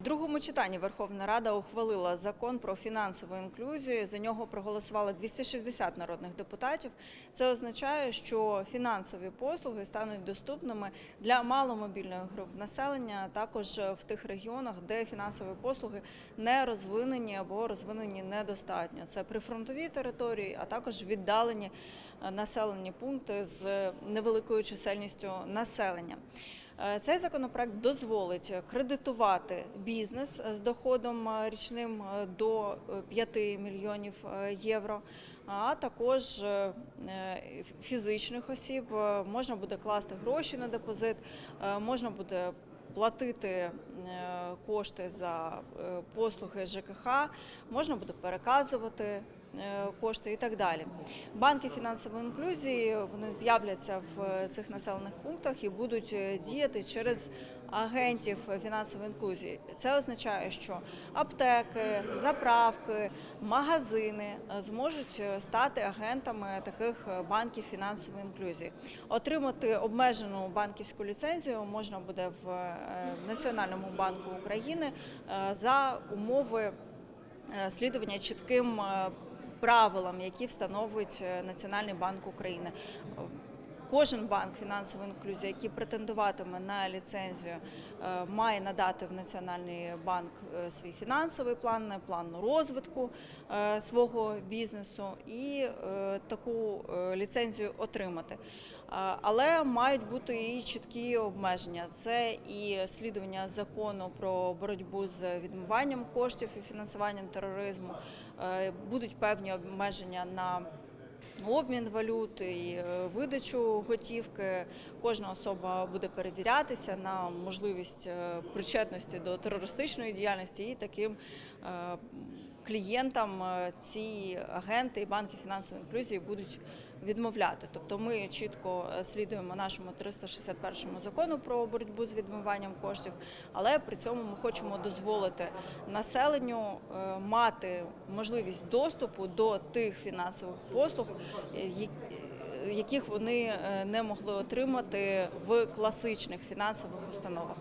В другому читанні Верховна Рада ухвалила закон про фінансову інклюзію. За нього проголосувало 260 народних депутатів. Це означає, що фінансові послуги стануть доступними для маломобільних груп населення, також в тих регіонах, де фінансові послуги не розвинені або розвинені недостатньо. Це прифронтові території, а також віддалені е, населені пункти з невеликою чисельністю населення. Е, Цей законопроект дозволить кредитувати бізнес з доходом е, річним е, до е, 5 мільйонів євро. А також фізичних осіб можна буде класти гроші на депозит, можна буде платити кошти за послуги ЖКХ, можна буде переказувати кошти і так далі. Банки фінансової інклюзії вони з'являться в цих населених пунктах і будуть е, діяти через агентів фінансової інклюзії. Це означає, що аптеки, заправки, магазини е, зможуть е, стати агентами таких е, банків фінансової інклюзії. Отримати обмежену банківську ліцензію можна буде в е, Національному банку України е, за умови е, слідування чітким е, правилам, які встановить е, Національний банк України. Кожен банк фінансової інклюзії, який претендуватиме на ліцензію, е, має надати в Національний банк е, свій фінансовий план, план розвитку е, свого бізнесу і таку ліцензію отримати. Але мають бути і чіткі обмеження. Це і слідування закону про боротьбу з відмиванням коштів і фінансуванням тероризму. Будуть певні обмеження на обмін валют і е, видачу готівки. Кожна особа буде перевірятися на можливість е, причетності до терористичної діяльності і таким клієнтам е, ці агенти і банки фінансової інклюзії будуть відмовляти. Тобто ми чітко е, слідуємо нашому 361 закону про боротьбу з відмиванням коштів, але при цьому ми хочемо дозволити населенню е, мати можливість доступу до тих фінансових послуг, е, яких вони е, не могли отримати в класичних фінансових установах.